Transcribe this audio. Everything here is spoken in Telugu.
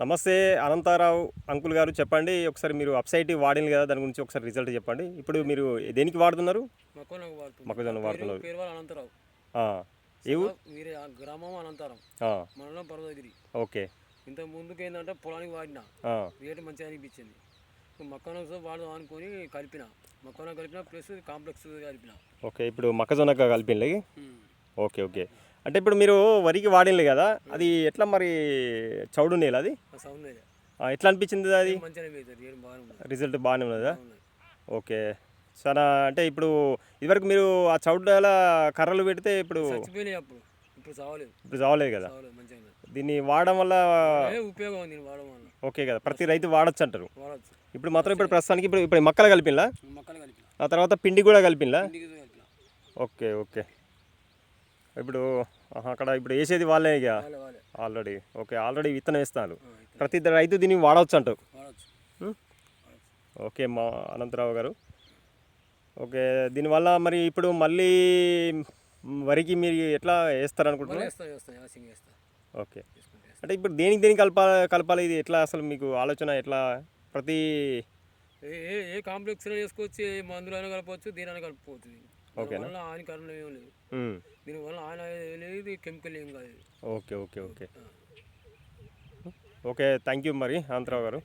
నమస్తే అనంతారావు అంకుల్ గారు చెప్పండి. ఒకసారి మీరు అప్సైట్ వాడింది కదా దాని గురించి ఒకసారి రిజల్ట్ చెప్పండి. ఇప్పుడు మీరు దేనికి వాడుతున్నారు? మొక్కజొన్న వాడుతున్నారు. ఏ గ్రామం అనంతరం. మండలం పర్వతగిరి ఓకే. ఇంత ముందుకు ఏంటంటే పొలానికి వాడిన. రేటు మంచిగా అనిపించింది. మొక్కనతో వాడదాం అనుకొని కలిపిన. మొక్కన కలిపిన ప్లస్ కాంప్లెక్స్ కలిపిన. ఓకే. ఇప్పుడు మొక్కజొన్న కలిపింది ఓకే ఓకే. అంటే ఇప్పుడు మీరు వరికి వాడింది కదా అది ఎట్లా మరి చౌడు నేల అది? ఎట్లా అనిపించింది అది? రిజల్ట్ బాగానే ఉన్నదా. ఓకే. చాలా అంటే ఇప్పుడు ఇదివరకు మీరు ఆ చౌడుల కర్రలు పెడితే ఇప్పుడు ఇప్పుడు చావలేదు. కదా. దీన్ని వాడడం వల్ల ఉపయోగం ఉంది దీన్ని వాడడం వల్ల? ఓకే కదా ప్రతి రైతు వాడచ్చు అంటారు. ఇప్పుడు మాత్రం ఇప్పుడు ప్రస్తుతానికి ఇప్పుడు ఇప్పుడు మొక్కలు కలిపిన్లా? కలిపిన. ఆ తర్వాత పిండి కూడా కలిపిన్లా? కలిపిన. Okay okay. ఇప్పుడు అక్కడ ఇప్పుడు వేసేది వాళ్ళే ఇక? ఆల్రెడీ. ఓకే ఆల్రెడీ విత్తనం వేస్తాను ప్రతి రైతు దీన్ని వాడవచ్చు అంటారు? ఓకే మా అనంతరావు గారు. ఓకే దీనివల్ల మరి ఇప్పుడు మళ్ళీ వరికి మీరు ఎట్లా వేస్తారు అనుకుంటున్నారు ఓకే. అంటే ఇప్పుడు దేనికి దేనికి కలపాలి కలపాలి? ఇది ఎట్లా అసలు మీకు ఆలోచన ఎట్లా? ప్రతి ఏ కాంప్లెక్స్ వేసుకోవచ్చు ఏ మందులైనా కలపవచ్చు దీనైనా కలుపుకోవచ్చు దీనివల్ల హానికరం ఏం లేదు. దీనివల్ల కెమికల్ ఏం కాదు okay okay okay. Okay thank you మరి అనంతరావు గారు.